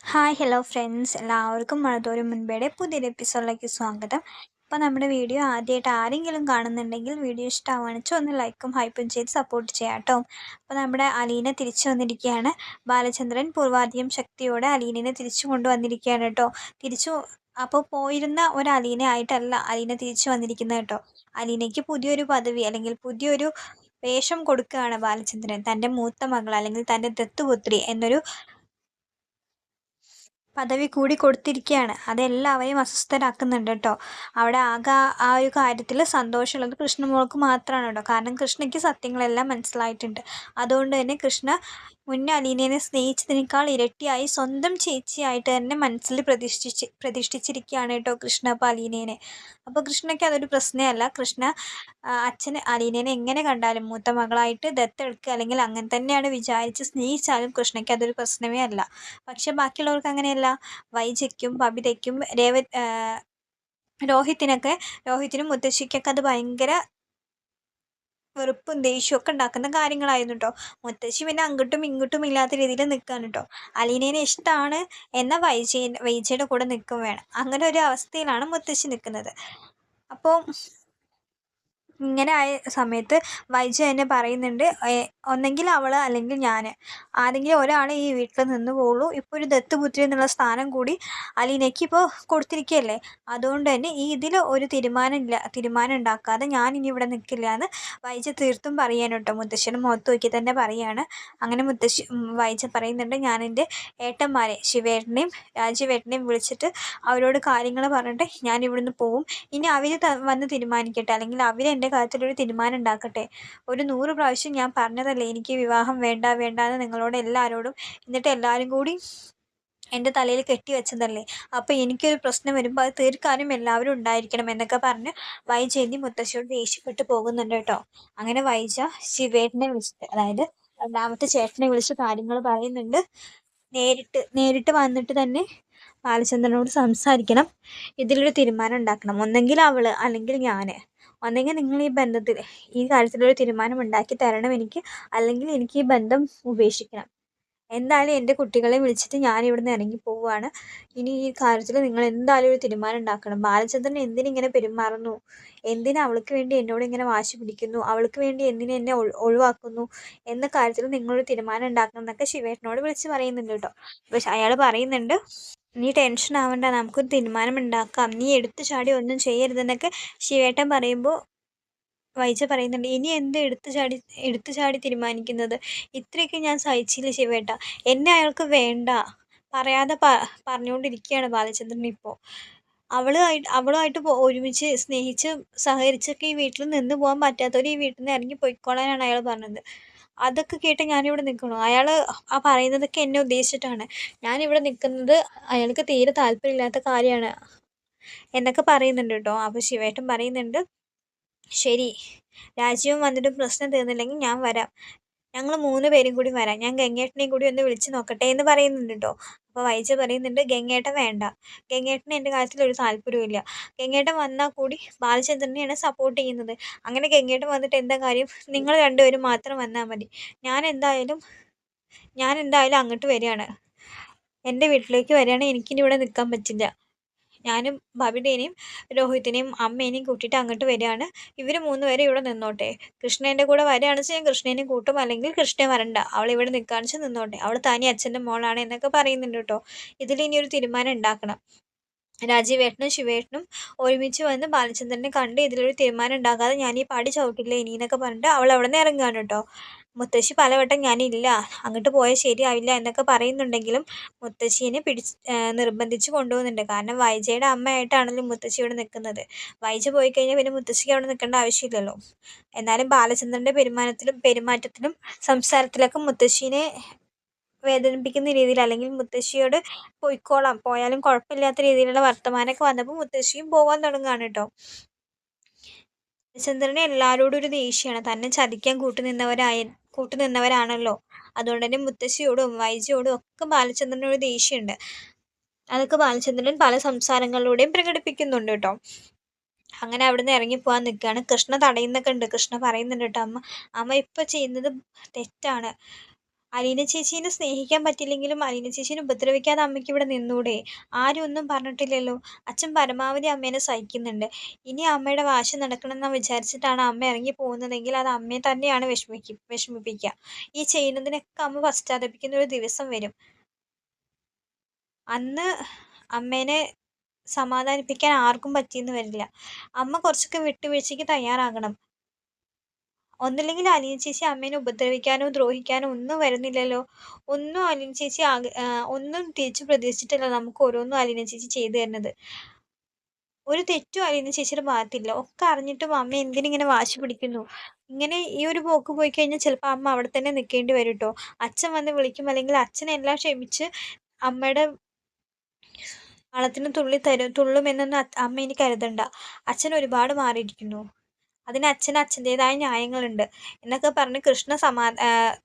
Hi hello friends എല്ലാവർക്കും മഴതോരും മുൻപേടെ പുതിയൊരു എപ്പിസോഡിലേക്ക് സ്വാഗതം. അപ്പോൾ നമ്മുടെ വീഡിയോ ആദ്യമായിട്ട് ആരെങ്കിലും കാണുന്നുണ്ടെങ്കിൽ വീഡിയോ ഇഷ്ടമാണെന്ന് ഒന്ന് ലൈക്കും ഹൈപ്പും ചെയ്ത് സപ്പോർട്ട് ചെയ്യാം കേട്ടോ അപ്പോൾ നമ്മുടെ അലീന തിരിച്ചു വന്നിരിക്കുകയാണ്. ബാലചന്ദ്രൻ പൂർവാധികം ശക്തിയോടെ അലീനെ തിരിച്ചു കൊണ്ടുവന്നിരിക്കുകയാണ് കേട്ടോ തിരിച്ചു അപ്പോൾ പോയിരുന്ന ഒരു അലീന ആയിട്ടല്ല അലീന തിരിച്ചു വന്നിരിക്കുന്നത് കേട്ടോ അലീനയ്ക്ക് പുതിയൊരു പദവി അല്ലെങ്കിൽ പുതിയൊരു വേഷം കൊടുക്കുകയാണ് ബാലചന്ദ്രൻ. തന്റെ മൂത്ത മകൾ അല്ലെങ്കിൽ തന്റെ ദത്തുപുത്രി എന്നൊരു പദവി കൂടി കൊടുത്തിരിക്കുകയാണ് അതെല്ലാവരെയും അസ്വസ്ഥരാക്കുന്നുണ്ട് കേട്ടോ അവിടെ ആകെ ആ ഒരു കാര്യത്തിൽ സന്തോഷമുള്ളത് കൃഷ്ണമോൾക്ക് മാത്രമാണ് കേട്ടോ കാരണം കൃഷ്ണയ്ക്ക് സത്യങ്ങളെല്ലാം മനസ്സിലായിട്ടുണ്ട്. അതുകൊണ്ട് തന്നെ കൃഷ്ണ മുന്നേ അലീനയെ സ്നേഹിച്ചതിനേക്കാൾ ഇരട്ടിയായി സ്വന്തം ചേച്ചിയായിട്ട് തന്നെ മനസ്സിൽ പ്രതിഷ്ഠിച്ച് പ്രതിഷ്ഠിച്ചിരിക്കുകയാണ് കേട്ടോ കൃഷ്ണ അപ്പോൾ അലീനേനെ. അപ്പോൾ കൃഷ്ണയ്ക്ക് അതൊരു പ്രശ്നമല്ല. കൃഷ്ണ അച്ഛന് അലീനേനെ എങ്ങനെ കണ്ടാലും മൂത്ത മകളായിട്ട് ദത്തെടുക്കുക അല്ലെങ്കിൽ അങ്ങനെ തന്നെയാണ് വിചാരിച്ച് സ്നേഹിച്ചാലും കൃഷ്ണയ്ക്ക് അതൊരു പ്രശ്നമേ അല്ല. പക്ഷേ ബാക്കിയുള്ളവർക്ക് അങ്ങനെയല്ല. വൈജയ്ക്കും ബബിതയ്ക്കും രേവ രോഹിത്തിനൊക്കെ രോഹിത്തിനും മുത്തശ്ശിക്കൊക്കെ അത് ഭയങ്കര വെറുപ്പും ദേഷ്യമൊക്കെ ഉണ്ടാക്കുന്ന കാര്യങ്ങളായിരുന്നു കേട്ടോ മുത്തശ്ശി പിന്നെ അങ്ങോട്ടും ഇങ്ങോട്ടും ഇല്ലാത്ത രീതിയിൽ നിൽക്കുകയാണ് കേട്ടോ അലീനേനെ ഇഷ്ടമാണ് എന്ന വൈജയ വൈജയുടെ കൂടെ നിൽക്കും വേണം. അങ്ങനെ ഒരു അവസ്ഥയിലാണ് മുത്തശ്ശി നിൽക്കുന്നത് അപ്പോൾ ഇങ്ങനെ ആയ സമയത്ത് വൈജു എന്നെ പറയുന്നുണ്ട് ഒന്നെങ്കിൽ അവൾ അല്ലെങ്കിൽ ഞാൻ ആരെങ്കിലും ഒരാൾ ഈ വീട്ടിൽ നിന്ന് പോകുള്ളൂ ഇപ്പോൾ ഒരു ദത്തുപുത്രി എന്നുള്ള സ്ഥാനം കൂടി അലീനയ്ക്ക് ഇപ്പോൾ കൊടുത്തിരിക്കുകയല്ലേ അതുകൊണ്ട് തന്നെ ഈ ഇതിൽ ഒരു തീരുമാനം ഇല്ല തീരുമാനം ഉണ്ടാക്കാതെ ഞാൻ ഇനി ഇവിടെ നിൽക്കില്ല എന്ന് വൈജ തീർത്തും പറയാൻ കേട്ടോ. മുത്തശ്ശിയുടെ മുഖത്ത് നോക്കി തന്നെ പറയാണ്. അങ്ങനെ മുത്തശ്ശി വൈജ പറയുന്നുണ്ട് ഞാൻ എന്റെ ഏട്ടന്മാരെ ശിവേട്ടനെയും രാജീവേട്ടനെയും വിളിച്ചിട്ട് അവരോട് കാര്യങ്ങൾ പറഞ്ഞിട്ട് ഞാൻ ഇവിടുന്ന് പോവും. ഇനി അവർ വന്ന് തീരുമാനിക്കട്ടെ. അല്ലെങ്കിൽ അവരെന്റെ കാര്യത്തിലൊരു തീരുമാനം ഉണ്ടാക്കട്ടെ ഒരു നൂറ് പ്രാവശ്യം ഞാൻ പറഞ്ഞതല്ലേ എനിക്ക് വിവാഹം വേണ്ട വേണ്ട എന്ന് നിങ്ങളോട് എല്ലാവരോടും എന്നിട്ട് എല്ലാവരും കൂടി എന്റെ തലയിൽ കെട്ടി വെച്ചതല്ലേ. അപ്പോൾ എനിക്കൊരു പ്രശ്നം വരുമ്പോൾ അത് തീർക്കാനും എല്ലാവരും ഉണ്ടായിരിക്കണം എന്നൊക്കെ പറഞ്ഞ് വൈജയന്തി മുത്തശ്ശിയോട് ദേഷ്യപ്പെട്ട് പോകുന്നുണ്ട് കേട്ടോ. അങ്ങനെ വൈജ ശിവേട്ടനെ വിളിച്ചിട്ട് അതായത് രണ്ടാമത്തെ ചേട്ടനെ വിളിച്ച് കാര്യങ്ങൾ പറയുന്നുണ്ട്. നേരിട്ട് നേരിട്ട് വന്നിട്ട് തന്നെ ബാലചന്ദ്രനോട് സംസാരിക്കണം. ഇതിലൊരു തീരുമാനം ഉണ്ടാക്കണം. ഒന്നെങ്കിൽ അവൾ അല്ലെങ്കിൽ ഞാൻ ഒന്നെങ്കിൽ നിങ്ങൾ ഈ ബന്ധത്തിൽ ഈ കാര്യത്തിലൊരു തീരുമാനം ഉണ്ടാക്കി തരണം എനിക്ക് അല്ലെങ്കിൽ എനിക്ക് ഈ ബന്ധം ഉപേക്ഷിക്കണം. എന്തായാലും എന്റെ കുട്ടികളെ വിളിച്ചിട്ട് ഞാൻ ഇവിടുന്ന് ഇറങ്ങി പോവുകയാണ്. ഇനി ഈ കാര്യത്തിൽ നിങ്ങൾ എന്തായാലും ഒരു തീരുമാനം ഉണ്ടാക്കണം. ബാലചന്ദ്രൻ എന്തിനിങ്ങനെ പെരുമാറുന്നു? എന്തിന് അവൾക്ക് വേണ്ടി എന്നോട് ഇങ്ങനെ വാശി പിടിക്കുന്നു? അവൾക്ക് വേണ്ടി എന്തിനെ എന്നെ ഒഴിവാക്കുന്നു? എന്ന കാര്യത്തിൽ നിങ്ങളൊരു തീരുമാനം ഉണ്ടാക്കണം എന്നൊക്കെ ശിവേട്ടനോട് വിളിച്ച് പറയുന്നുണ്ട് കേട്ടോ. പക്ഷെ അയാൾ പറയുന്നുണ്ട് നീ ടെൻഷൻ ആവണ്ട നമുക്കൊരു തീരുമാനം ഉണ്ടാക്കാം നീ എടുത്തു ചാടി ഒന്നും ചെയ്യരുതെന്നൊക്കെ ശിവേട്ടൻ പറയുമ്പോൾ വൈജ പറയുന്നുണ്ട്. ഇനി എന്ത് എടുത്തു ചാടി എടുത്തു ചാടി തീരുമാനിക്കുന്നത്? ഇത്രയൊക്കെ ഞാൻ സഹിച്ചില്ല ശിവേട്ട. എന്നെ അയാൾക്ക് വേണ്ട. പറയാതെ പ പറഞ്ഞുകൊണ്ടിരിക്കുകയാണ് ബാലചന്ദ്രൻ ഇപ്പോൾ അവളുമായിട്ട് അവളുമായിട്ട് ഒരുമിച്ച് സ്നേഹിച്ച് സഹകരിച്ചൊക്കെ ഈ വീട്ടിൽ നിന്ന് പോകാൻ പറ്റാത്തവർ ഈ വീട്ടിൽ നിന്ന് ഇറങ്ങി പോയിക്കോളാനാണ് അയാൾ പറഞ്ഞത്. അതൊക്കെ കേട്ട് ഞാനിവിടെ നിൽക്കണു അയാൾ ആ പറയുന്നതൊക്കെ എന്നെ ഉദ്ദേശിച്ചിട്ടാണ്. ഞാനിവിടെ നിൽക്കുന്നത് അയാൾക്ക് തീരെ താല്പര്യമില്ലാത്ത കാര്യമാണ് എന്നൊക്കെ പറയുന്നുണ്ട് കേട്ടോ. അപ്പോൾ ശിവേട്ടൻ പറയുന്നുണ്ട് ശരി രാജീവൻ വന്നിട്ട് പ്രശ്നം തീർന്നില്ലെങ്കിൽ ഞാൻ വരാം. ഞങ്ങൾ മൂന്ന് പേരും കൂടി വരാം. ഞാൻ ഗംഗേട്ടനെയും കൂടി ഒന്ന് വിളിച്ച് നോക്കട്ടെ എന്ന് പറയുന്നുണ്ട് കേട്ടോ അപ്പോൾ വൈജ പറയുന്നുണ്ട് ഗംഗേട്ടൻ വേണ്ട. ഗംഗേട്ടന് എന്റെ കാര്യത്തിൽ ഒരു താല്പര്യമില്ല ഗംഗേട്ടൻ വന്നാൽ കൂടി ബാലചന്ദ്രനെയാണ് സപ്പോർട്ട് ചെയ്യുന്നത്. അങ്ങനെ ഗംഗേട്ടൻ വന്നിട്ട് എന്താ കാര്യം? നിങ്ങൾ രണ്ടുപേരും മാത്രം വന്നാൽ മതി. ഞാൻ എന്തായാലും ഞാൻ എന്തായാലും അങ്ങോട്ട് വരികയാണ്. എന്റെ വീട്ടിലേക്ക് വരികയാണെങ്കിൽ എനിക്കിനി ഇവിടെ നിൽക്കാൻ പറ്റില്ല. ഞാനും ഭവിടേനെയും രോഹിത്തിനെയും അമ്മേനെയും കൂട്ടിയിട്ട് അങ്ങോട്ട് വരികയാണ്. ഇവർ മൂന്ന് പേരെ ഇവിടെ നിന്നോട്ടെ. കൃഷ്ണേന്റെ കൂടെ വരികയാണെന്ന് വെച്ചാൽ ഞാൻ കൃഷ്ണേനെയും കൂട്ടും. അല്ലെങ്കിൽ കൃഷ്ണനെ വരണ്ട. അവൾ ഇവിടെ നിൽക്കുകയാണെന്ന് വെച്ചാൽ നിന്നോട്ടെ. അവൾ തനി അച്ഛന്റെ മോളാണ് എന്നൊക്കെ പറയുന്നുണ്ട് കേട്ടോ. ഇതിൽ ഇനി ഒരു തീരുമാനം ഉണ്ടാക്കണം. രാജീവേട്ടനും ശിവേട്ടനും ഒരുമിച്ച് വന്ന് ബാലചന്ദ്രനെ കണ്ട് ഇതിലൊരു തീരുമാനം ഉണ്ടാകാതെ ഞാൻ ഈ പാടി ചവിട്ടില്ല ഇനി എന്നൊക്കെ പറഞ്ഞിട്ട് അവൾ അവിടെ നിന്ന് ഇറങ്ങുകയാണ് കേട്ടോ. മുത്തശ്ശി പലവട്ടം ഞാനില്ല അങ്ങോട്ട് പോയാൽ ശരിയാവില്ല എന്നൊക്കെ പറയുന്നുണ്ടെങ്കിലും മുത്തശ്ശീനെ പിടിച്ച് നിർബന്ധിച്ച് കൊണ്ടുപോകുന്നുണ്ട്. കാരണം വൈജയുടെ അമ്മയായിട്ടാണല്ലോ മുത്തശ്ശി ഇവിടെ നിൽക്കുന്നത്. വൈജ പോയി കഴിഞ്ഞാൽ പിന്നെ മുത്തശ്ശിക്ക് അവിടെ നിൽക്കേണ്ട ആവശ്യമില്ലല്ലോ. എന്നാലും ബാലചന്ദ്രന്റെ പെരുമാറ്റത്തിലും പെരുമാറ്റത്തിലും സംസാരത്തിലൊക്കെ മുത്തശ്ശീനെ വേദനിപ്പിക്കുന്ന രീതിയിൽ അല്ലെങ്കിൽ മുത്തശ്ശിയോട് പോയിക്കോളാം. പോയാലും കുഴപ്പമില്ലാത്ത രീതിയിലുള്ള വർത്തമാനമൊക്കെ വന്നപ്പോൾ മുത്തശ്ശിയും പോകാൻ തുടങ്ങുകയാണ് കേട്ടോ. ബാലചന്ദ്രന് എല്ലാവരോടും ഒരു ദേഷ്യമാണ്. തന്നെ ചതിക്കാൻ കൂട്ടുനിന്നവരായ കൂട്ടുനിന്നവരാണല്ലോ. അതുകൊണ്ട് തന്നെ മുത്തശ്ശിയോടും വൈജിയോടും ഒക്കെ ബാലചന്ദ്രനൊരു ദേഷ്യമുണ്ട്. അതൊക്കെ ബാലചന്ദ്രൻ പല സംസാരങ്ങളിലൂടെയും പ്രകടിപ്പിക്കുന്നുണ്ട് കേട്ടോ. അങ്ങനെ അവിടുന്ന് ഇറങ്ങിപ്പോകാൻ നിൽക്കുകയാണ്. കൃഷ്ണ തടയുന്നൊക്കെ ഉണ്ട്. കൃഷ്ണ പറയുന്നുണ്ട് കേട്ടോ അമ്മ അമ്മ ഇപ്പം ചെയ്യുന്നത് തെറ്റാണ്. അലീന ചേച്ചീനെ സ്നേഹിക്കാൻ പറ്റില്ലെങ്കിലും അലീന ചേച്ചീനെ ഉപദ്രവിക്കാതെ അമ്മയ്ക്ക് ഇവിടെ നിന്നൂടെ? ആരും ഒന്നും പറഞ്ഞിട്ടില്ലല്ലോ. അച്ഛൻ പരമാവധി അമ്മേനെ സഹിക്കുന്നുണ്ട്. ഇനി അമ്മയുടെ വാശി നടക്കണമെന്ന് വിചാരിച്ചിട്ടാണ് അമ്മ ഇറങ്ങി പോകുന്നതെങ്കിൽ അത് അമ്മയെ തന്നെയാണ് വിഷമിക്കും വിഷമിപ്പിക്കുക. ഈ ചെയ്യുന്നതിനൊക്കെ അമ്മ പശ്ചാത്തപിക്കുന്ന ഒരു ദിവസം വരും. അന്ന് അമ്മേനെ സമാധാനിപ്പിക്കാൻ ആർക്കും പറ്റിയെന്ന് വരില്ല. അമ്മ കുറച്ചൊക്കെ വിട്ടുവീഴ്ചയ്ക്ക് തയ്യാറാകണം. ഒന്നില്ലെങ്കിൽ അനിയൻ ചേച്ചി അമ്മേനെ ഉപദ്രവിക്കാനോ ദ്രോഹിക്കാനോ ഒന്നും വരുന്നില്ലല്ലോ. ഒന്നും അനിയൻ ചേച്ചി ഒന്നും തിരിച്ചു പ്രതീക്ഷിച്ചിട്ടല്ല നമുക്ക് ഓരോന്നും അലീന ചേച്ചി ചെയ്തു തരുന്നത്. ഒരു തെറ്റും അലീന ചേച്ചിയുടെ ഭാഗത്തില്ല. ഒക്കെ അറിഞ്ഞിട്ടും അമ്മ എന്തിനിങ്ങനെ വാശി പിടിക്കുന്നു? ഇങ്ങനെ ഈ ഒരു പോക്ക് പോയി കഴിഞ്ഞാൽ ചിലപ്പോൾ അമ്മ അവിടെ തന്നെ നിൽക്കേണ്ടി വരും കേട്ടോ അച്ഛൻ വന്ന് വിളിക്കും അല്ലെങ്കിൽ അച്ഛനെല്ലാം ക്ഷമിച്ച് അമ്മയുടെ വളത്തിന് തുള്ളി തരും തുള്ളുമെന്നൊന്നും അമ്മ ഇനി കരുതണ്ട. അച്ഛൻ ഒരുപാട് മാറിയിരിക്കുന്നു. അതിന് അച്ഛന് അച്ഛന്റെതായ ന്യായങ്ങളുണ്ട്. എന്നൊക്കെ പറഞ്ഞ് കൃഷ്ണ സമാ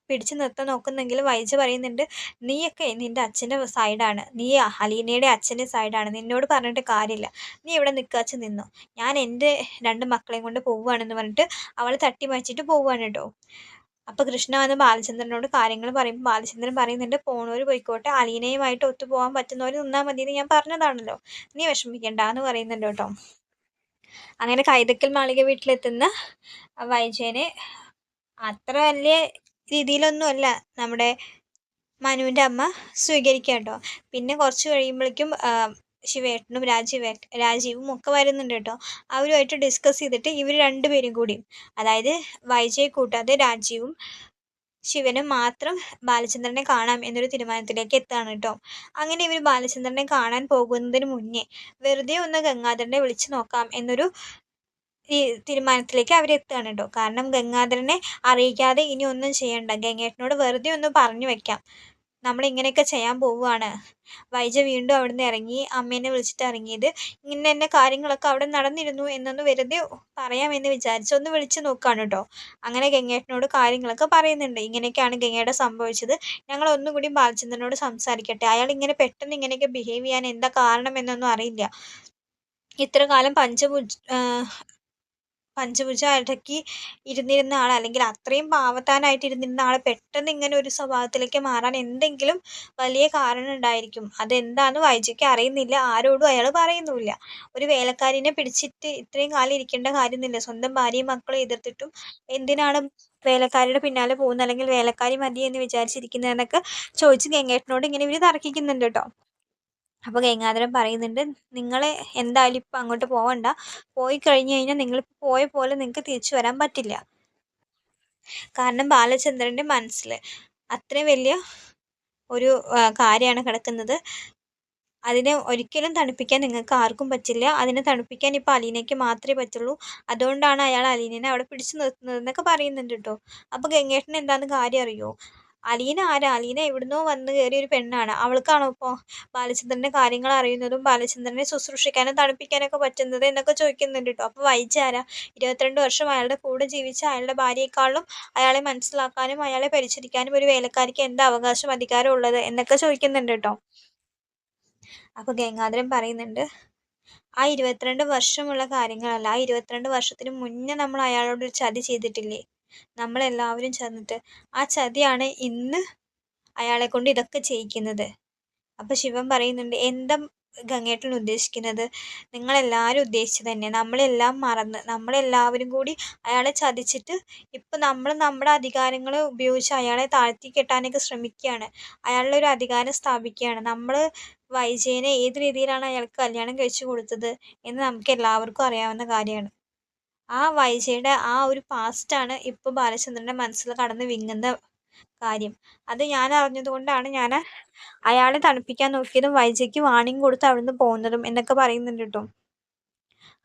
പിടിച്ചു നിർത്താൻ നോക്കുന്നെങ്കിൽ വൈജ പറയുന്നുണ്ട് നീയൊക്കെ നിന്റെ അച്ഛന്റെ സൈഡാണ്. നീ അലീനയുടെ അച്ഛന്റെ സൈഡാണ്. നിന്നോട് പറഞ്ഞിട്ട് കാര്യമില്ല. നീ ഇവിടെ നിൽക്കാച്ച് നിന്നു. ഞാൻ എന്റെ രണ്ട് മക്കളെയും കൊണ്ട് പോവുകയാണെന്ന് പറഞ്ഞിട്ട് അവളെ തട്ടി മാറ്റിയിട്ട് പോവുകയാണ് കേട്ടോ. അപ്പോൾ കൃഷ്ണ വന്ന് ബാലചന്ദ്രനോട് കാര്യങ്ങൾ പറയുമ്പോൾ ബാലചന്ദ്രൻ പറയുന്നുണ്ട് പോണവർ പോയിക്കോട്ടെ. അലീനയുമായിട്ട് ഒത്തുപോകാൻ പറ്റുന്നവർ നിന്നാൽ മതി എന്ന് ഞാൻ പറഞ്ഞതാണല്ലോ. നീ വിഷമിക്കണ്ട എന്ന് പറയുന്നുണ്ട് കേട്ടോ. അങ്ങനെ കൈതക്കൽ മാളിക വീട്ടിലെത്തുന്ന വൈജയനെ അത്ര വലിയ രീതിയിലൊന്നുമല്ല നമ്മുടെ മനുവിന്റെ അമ്മ സ്വീകരിക്കുക കേട്ടോ. പിന്നെ കുറച്ച് കഴിയുമ്പോഴേക്കും ശിവേട്ടനും രാജീവേ രാജീവും ഒക്കെ വരുന്നുണ്ട് കേട്ടോ. അവരുമായിട്ട് ഡിസ്കസ് ചെയ്തിട്ട് ഇവർ രണ്ടുപേരും കൂടി. അതായത് വൈജയെ കൂട്ടാതെ രാജീവും ശിവനും മാത്രം ബാലചന്ദ്രനെ കാണാം എന്നൊരു തീരുമാനത്തിലേക്ക് എത്താണ് കേട്ടോ അങ്ങനെ ഇവർ ബാലചന്ദ്രനെ കാണാൻ പോകുന്നതിന് മുന്നേ വെറുതെ ഒന്ന് ഗംഗാധരനെ വിളിച്ചു നോക്കാം എന്നൊരു ഈ തീരുമാനത്തിലേക്ക് അവരെത്തുകയാണ് കേട്ടോ കാരണം ഗംഗാധരനെ അറിയിക്കാതെ ഇനി ഒന്നും ചെയ്യണ്ട. ഗംഗേട്ടനോട് വെറുതെ ഒന്ന് പറഞ്ഞു വെക്കാം. നമ്മൾ ഇങ്ങനെയൊക്കെ ചെയ്യാൻ പോവുകയാണ്. വൈജ വീണ്ടും അവിടുന്ന് ഇറങ്ങി അമ്മേനെ വിളിച്ചിട്ട് ഇറങ്ങിയത് ഇങ്ങനെ തന്നെ കാര്യങ്ങളൊക്കെ അവിടെ നടന്നിരുന്നു എന്നൊന്ന് വെറുതെ പറയാമെന്ന് വിചാരിച്ചു ഒന്ന് വിളിച്ചു നോക്കുകയാണ് കേട്ടോ അങ്ങനെ ഗംഗേട്ടനോട് കാര്യങ്ങളൊക്കെ പറയുന്നുണ്ട്. ഇങ്ങനെയൊക്കെയാണ് ഗംഗയുടെ സംഭവിച്ചത്. ഞങ്ങൾ ഒന്നും കൂടി ബാലചന്ദ്രനോട് സംസാരിക്കട്ടെ. അയാൾ ഇങ്ങനെ പെട്ടെന്ന് ഇങ്ങനെയൊക്കെ ബിഹേവ് ചെയ്യാൻ എന്താ കാരണം എന്നൊന്നും അറിയില്ല. ഇത്ര കാലം പഞ്ചഭുജ പഞ്ചഭുജ അടക്കി ഇരുന്നിരുന്ന ആൾ അല്ലെങ്കിൽ അത്രയും പാവത്താനായിട്ട് ഇരുന്നിരുന്ന ആൾ പെട്ടെന്ന് ഇങ്ങനെ ഒരു സ്വഭാവത്തിലേക്ക് മാറാൻ എന്തെങ്കിലും വലിയ കാരണം ഉണ്ടായിരിക്കും. അതെന്താന്ന് വൈജയ്ക്ക് അറിയുന്നില്ല. ആരോടും അയാൾ പറയുന്നുമില്ല. ഒരു വേലക്കാരിനെ പിടിച്ചിട്ട് ഇത്രയും കാലം ഇരിക്കേണ്ട കാര്യമൊന്നുമില്ല. സ്വന്തം ഭാര്യയും മക്കളും എതിർത്തിട്ടും എന്തിനാണ് വേലക്കാരിയുടെ പിന്നാലെ പോകുന്നത്? അല്ലെങ്കിൽ വേലക്കാരി മതി എന്ന് വിചാരിച്ചിരിക്കുന്നതെന്നൊക്കെ ചോദിച്ച് ഗംഗേട്ടനോട് ഇങ്ങനെ ഇവർ തർക്കിക്കുന്നുണ്ട് കേട്ടോ. അപ്പോൾ ഗംഗാധരൻ പറയുന്നുണ്ട് നിങ്ങൾ എന്തായാലും ഇപ്പം അങ്ങോട്ട് പോകണ്ട പോയി കഴിഞ്ഞു കഴിഞ്ഞാൽ നിങ്ങൾ പോയ പോലെ നിങ്ങൾക്ക് തിരിച്ചു വരാൻ പറ്റില്ല. കാരണം ബാലചന്ദ്രന്റെ മനസ്സിൽ അത്രയും വലിയ ഒരു കാര്യമാണ് കിടക്കുന്നത്. അതിനെ ഒരിക്കലും തണുപ്പിക്കാൻ നിങ്ങൾക്ക് ആർക്കും പറ്റില്ല. അതിനെ തണുപ്പിക്കാൻ ഇപ്പോൾ അലീനയ്ക്ക് മാത്രമേ പറ്റുള്ളൂ. അതുകൊണ്ടാണ് അയാൾ അലീനനെ അവിടെ പിടിച്ചു നിർത്തുന്നതെന്നൊക്കെ പറയുന്നുണ്ട് കേട്ടോ. അപ്പോൾ ഗംഗേട്ടൻ എന്താണെന്ന് കാര്യം അറിയോ? അലീന ആരാ? അലീന എവിടുന്നോ വന്ന് കയറിയ ഒരു പെണ്ണാണ്. അവൾക്കാണോ ഇപ്പോൾ ബാലചന്ദ്രന്റെ കാര്യങ്ങൾ അറിയുന്നതും ബാലചന്ദ്രനെ ശുശ്രൂഷിക്കാനും തണുപ്പിക്കാനൊക്കെ പറ്റുന്നത് എന്നൊക്കെ ചോദിക്കുന്നുണ്ട് കേട്ടോ അപ്പോൾ വൈജ ആരാ? ഇരുപത്തിരണ്ട് വർഷം അയാളുടെ കൂടെ ജീവിച്ച അയാളുടെ ഭാര്യയെക്കാളും അയാളെ മനസ്സിലാക്കാനും അയാളെ പരിചരിക്കാനും ഒരു വേലക്കാരിക്ക് എന്ത് അവകാശം അധികാരം ഉള്ളത് എന്നൊക്കെ ചോദിക്കുന്നുണ്ട് കേട്ടോ അപ്പോൾ ഗംഗാധരൻ പറയുന്നുണ്ട് ആ ഇരുപത്തിരണ്ട് വർഷമുള്ള കാര്യങ്ങളല്ല ആ ഇരുപത്തിരണ്ട് വർഷത്തിന് മുന്നേ നമ്മൾ അയാളോട് ഒരു ചതി ചെയ്തിട്ടില്ലേ? നമ്മളെല്ലാവരും ചേർന്നിട്ട് ആ ചതിയാണ് ഇന്ന് അയാളെ കൊണ്ട് ഇതൊക്കെ ചെയ്യിക്കുന്നത്. അപ്പോൾ ശിവൻ പറയുന്നുണ്ട് എന്താ ഗംഗേട്ടൻ ഉദ്ദേശിക്കുന്നത്? നിങ്ങളെല്ലാവരും ഉദ്ദേശിച്ചത് തന്നെ. നമ്മളെല്ലാം മറന്ന് നമ്മളെല്ലാവരും കൂടി അയാളെ ചതിച്ചിട്ട് ഇപ്പം നമ്മൾ നമ്മുടെ അധികാരങ്ങൾ ഉപയോഗിച്ച് അയാളെ താഴ്ത്തി കെട്ടാനൊക്കെ ശ്രമിക്കുകയാണ്. അയാളുടെ ഒരു അധികാരം സ്ഥാപിക്കുകയാണ്. നമ്മൾ വൈജയനെ ഏത് രീതിയിലാണ് അയാൾക്ക് കല്യാണം കഴിച്ചു കൊടുത്തത് എന്ന് നമുക്ക് എല്ലാവർക്കും അറിയാവുന്ന കാര്യമാണ്. ആ വൈജയുടെ ആ ഒരു പാസ്റ്റാണ് ഇപ്പോൾ ബാലചന്ദ്രന്റെ മനസ്സിൽ കടന്ന് വിങ്ങുന്ന കാര്യം. അത് ഞാൻ അറിഞ്ഞതുകൊണ്ടാണ് ഞാൻ അയാളെ തണുപ്പിക്കാൻ നോക്കിയതും വൈജയ്ക്ക് വാണിംഗ് കൊടുത്ത് അവിടുന്ന് പോകുന്നതും എന്നൊക്കെ പറയുന്നുണ്ട് കേട്ടോ.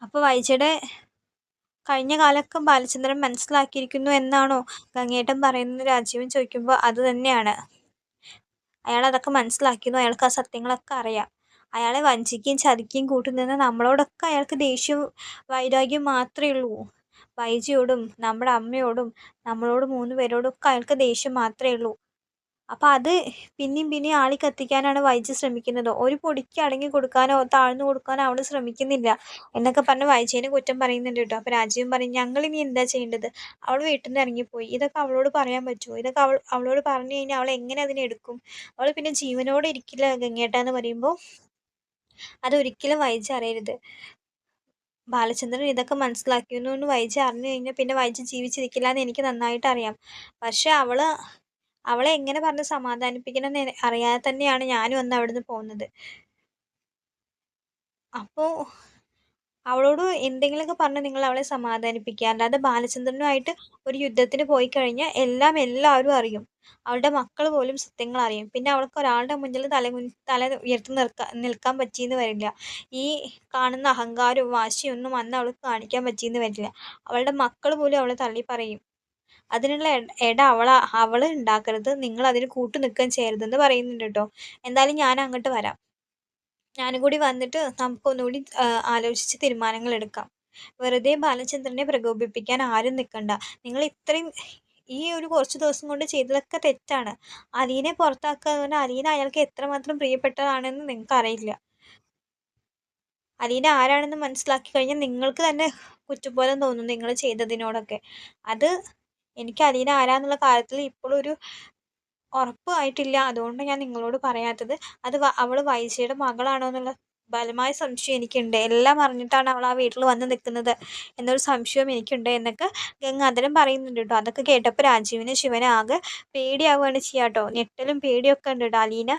അപ്പോൾ വൈജയുടെ കഴിഞ്ഞ കാലമൊക്കെ ബാലചന്ദ്രൻ മനസ്സിലാക്കിയിരിക്കുന്നു എന്നാണോ ഗംഗേട്ടൻ പറയുന്നത്? രാജീവൻ ചോദിക്കുമ്പോൾ അത് തന്നെയാണ്. അയാൾ അതൊക്കെ മനസ്സിലാക്കിയിരുന്നു അയാൾക്ക് ആ സത്യങ്ങളൊക്കെ അറിയാം. അയാളെ വഞ്ചിക്കുകയും ചതിക്കുകയും കൂട്ടുനിന്ന നമ്മളോടൊക്കെ അയാൾക്ക് ദേഷ്യവും വൈരാഗ്യം മാത്രമേ ഉള്ളൂ. വൈജിയോടും നമ്മുടെ അമ്മയോടും നമ്മളോട് മൂന്ന് പേരോടും ഒക്കെ അയാൾക്ക് ദേഷ്യം മാത്രമേ ഉള്ളൂ. അപ്പോൾ അത് പിന്നെയും പിന്നെയും ആളി കത്തിക്കാനാണ് വൈജി ശ്രമിക്കുന്നത്. ഒരു പൊടിക്ക് അടങ്ങി കൊടുക്കാനോ താഴ്ന്നു കൊടുക്കാനോ അവൾ ശ്രമിക്കുന്നില്ല എന്നൊക്കെ പറഞ്ഞ് വൈജീനെ കുറ്റം പറയുന്നുണ്ട് കേട്ടോ. അപ്പോൾ രാജീവൻ പറയും ഞങ്ങൾ ഇനി എന്താ ചെയ്യേണ്ടത്? അവൾ വീട്ടിൽ നിന്ന് ഇറങ്ങിപ്പോയി. ഇതൊക്കെ അവളോട് പറയാൻ പറ്റുമോ ഇതൊക്കെ അവൾ അവളോട് പറഞ്ഞു കഴിഞ്ഞാൽ അവൾ എങ്ങനെ അതിനെ എടുക്കും? അവൾ പിന്നെ ജീവനോടെ ഇരിക്കില്ല ഗംഗേട്ടാന്ന് പറയുമ്പോൾ അതൊരിക്കലും വൈജി അറിയരുത്. ബാലചന്ദ്രൻ ഇതൊക്കെ മനസ്സിലാക്കി എന്നുകൊണ്ട് വൈജി അറിഞ്ഞു കഴിഞ്ഞാൽ പിന്നെ വൈജി ജീവിച്ചിരിക്കില്ല എന്ന് എനിക്ക് നന്നായിട്ട് അറിയാം. പക്ഷെ അവൾ അവളെ എങ്ങനെ പറഞ്ഞ് സമാധാനിപ്പിക്കണം എന്ന് അറിയാതെ തന്നെയാണ് ഞാനും അന്ന് അവിടുന്ന് പോകുന്നത്. അപ്പോൾ അവളോട് എന്തെങ്കിലുമൊക്കെ പറഞ്ഞ് നിങ്ങൾ അവളെ സമാധാനിപ്പിക്കുക. അല്ലാതെ ബാലചന്ദ്രനുമായിട്ട് ഒരു യുദ്ധത്തിന് പോയി കഴിഞ്ഞാൽ എല്ലാം എല്ലാവരും അറിയും. അവളുടെ മക്കൾ പോലും സത്യങ്ങൾ അറിയും. പിന്നെ അവൾക്ക് ഒരാളുടെ മുന്നിൽ തല തല ഉയർത്തി നിൽക്കാൻ നിൽക്കാൻ പറ്റിയെന്ന് വരില്ല. ഈ കാണുന്ന അഹങ്കാരവും വാശിയും ഒന്നും അന്ന് അവൾക്ക് കാണിക്കാൻ പറ്റിയെന്ന് വരില്ല. അവളുടെ മക്കൾ പോലും അവളെ തള്ളി പറയും. അതിനുള്ള ഇട അവള അവൾ ഉണ്ടാക്കരുത്. നിങ്ങൾ അതിന് കൂട്ടു നിൽക്കാൻ ചെയ്യരുതെന്ന് പറയുന്നുണ്ട് കേട്ടോ. എന്തായാലും ഞാൻ അങ്ങോട്ട് വരാം. ഞാനും കൂടി വന്നിട്ട് നമുക്കൊന്നുകൂടി ആലോചിച്ച് തീരുമാനങ്ങൾ എടുക്കാം വെറുതെ ബാലചന്ദ്രനെ പ്രകോപിപ്പിക്കാൻ ആരും നിൽക്കണ്ട നിങ്ങൾ ഇത്രയും ഈ ഒരു കുറച്ച് ദിവസം കൊണ്ട് ചെയ്തതൊക്കെ തെറ്റാണ്. അലീനെ പുറത്താക്കുക അലീന അയാൾക്ക് എത്രമാത്രം പ്രിയപ്പെട്ടതാണെന്ന് നിങ്ങൾക്ക് അറിയില്ല അലീന ആരാണെന്ന് മനസ്സിലാക്കി കഴിഞ്ഞാൽ നിങ്ങൾക്ക് തന്നെ കുറ്റബോധം തോന്നും നിങ്ങൾ ചെയ്തതിനോടൊക്കെ. അത് എനിക്ക് അലീന ആരാന്നുള്ള കാര്യത്തിൽ ഇപ്പോഴും ഒരു ഉറപ്പ് ആയിട്ടില്ല അതുകൊണ്ട് ഞാൻ നിങ്ങളോട് പറയാത്തത് അത് അവൾ വൈശയുടെ മകളാണോ എന്നുള്ള ബലമായ സംശയം എനിക്കുണ്ട്. എല്ലാം അറിഞ്ഞിട്ടാണ് അവൾ ആ വീട്ടിൽ വന്ന് നിൽക്കുന്നത് എന്നൊരു സംശയം എനിക്കുണ്ട് എന്നൊക്കെ ഗംഗാധരൻ പറയുന്നുണ്ട് കേട്ടോ. അതൊക്കെ കേട്ടപ്പോൾ രാജീവിന് ശിവന് ആകെ പേടിയാവുകയാണ് ചെയ്യുക കേട്ടോ ഞെട്ടലും പേടിയൊക്കെ ഉണ്ട് കേട്ടോ അലീന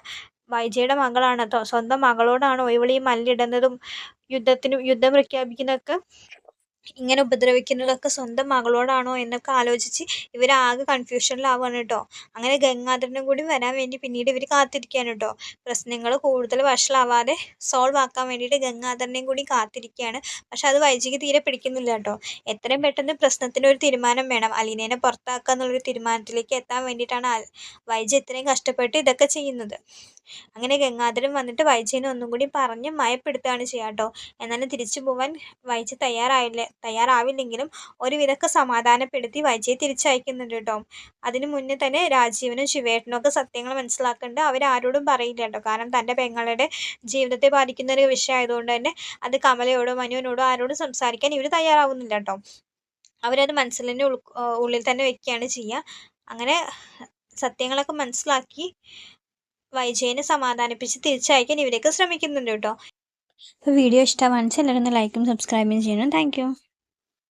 വൈജയുടെ മകളാണ് സ്വന്തം മകളോടാണോ ഇവൾ ഈ മല്ലിടുന്നതും യുദ്ധത്തിന് യുദ്ധം പ്രഖ്യാപിക്കുന്നതൊക്കെ ഇങ്ങനെ ഉപദ്രവിക്കുന്നതൊക്കെ സ്വന്തം മകളോടാണോ എന്നൊക്കെ ആലോചിച്ച് ഇവരാകെ കൺഫ്യൂഷനിലാവുകയാണ് കേട്ടോ അങ്ങനെ ഗംഗാധരനും കൂടി വരാൻ വേണ്ടി പിന്നീട് ഇവർ കാത്തിരിക്കുകയാണ് കേട്ടോ പ്രശ്നങ്ങൾ കൂടുതൽ വഷളാവാതെ സോൾവ് ആക്കാൻ വേണ്ടിയിട്ട് ഗംഗാധരനെയും കൂടി കാത്തിരിക്കുകയാണ്. പക്ഷെ അത് വൈജിക്ക് തീരെ പിടിക്കുന്നില്ല കേട്ടോ എത്രയും പെട്ടെന്ന് പ്രശ്നത്തിന് ഒരു തീരുമാനം വേണം. അലീനേനെ പുറത്താക്കുക എന്നുള്ളൊരു തീരുമാനത്തിലേക്ക് എത്താൻ വേണ്ടിയിട്ടാണ് വൈജി ഇത്രയും കഷ്ടപ്പെട്ട് ഇതൊക്കെ ചെയ്യുന്നത്. അങ്ങനെ ഗംഗാധരൻ വന്നിട്ട് വൈജയനെ ഒന്നും കൂടി പറഞ്ഞ് മയപ്പെടുത്തുകയാണ് ചെയ്യുക കേട്ടോ എന്നാലും തിരിച്ചു പോവാൻ വൈജി തയ്യാറായില്ല. തയ്യാറാവില്ലെങ്കിലും ഒരു വിലക്ക് സമാധാനപ്പെടുത്തി വൈജയെ തിരിച്ചയക്കുന്നുണ്ട് കേട്ടോ അതിനു മുന്നേ തന്നെ രാജീവനും ശിവേട്ടനും ഒക്കെ സത്യങ്ങൾ മനസ്സിലാക്കേണ്ട അവരാരോടും പറയില്ല കേട്ടോ കാരണം തന്റെ പെങ്ങളുടെ ജീവിതത്തെ ബാധിക്കുന്ന ഒരു വിഷയമായതുകൊണ്ട് തന്നെ അത് കമലയോടോ മനുവിനോടോ ആരോടും സംസാരിക്കാൻ ഇവർ തയ്യാറാവുന്നില്ല കേട്ടോ അവരത് മനസ്സിൽ തന്നെ ഉള്ളിൽ തന്നെ വെക്കുകയാണ് ചെയ്യുക അങ്ങനെ സത്യങ്ങളൊക്കെ മനസ്സിലാക്കി വൈജയനെ സമാധാനിപ്പിച്ച് തിരിച്ചയക്കാൻ ഇവരൊക്കെ ശ്രമിക്കുന്നുണ്ട് കേട്ടോ അപ്പോൾ വീഡിയോ ഇഷ്ടമാണെന്ന് എല്ലാവരും ലൈക്കും സബ്സ്ക്രൈബും ചെയ്യണം. താങ്ക്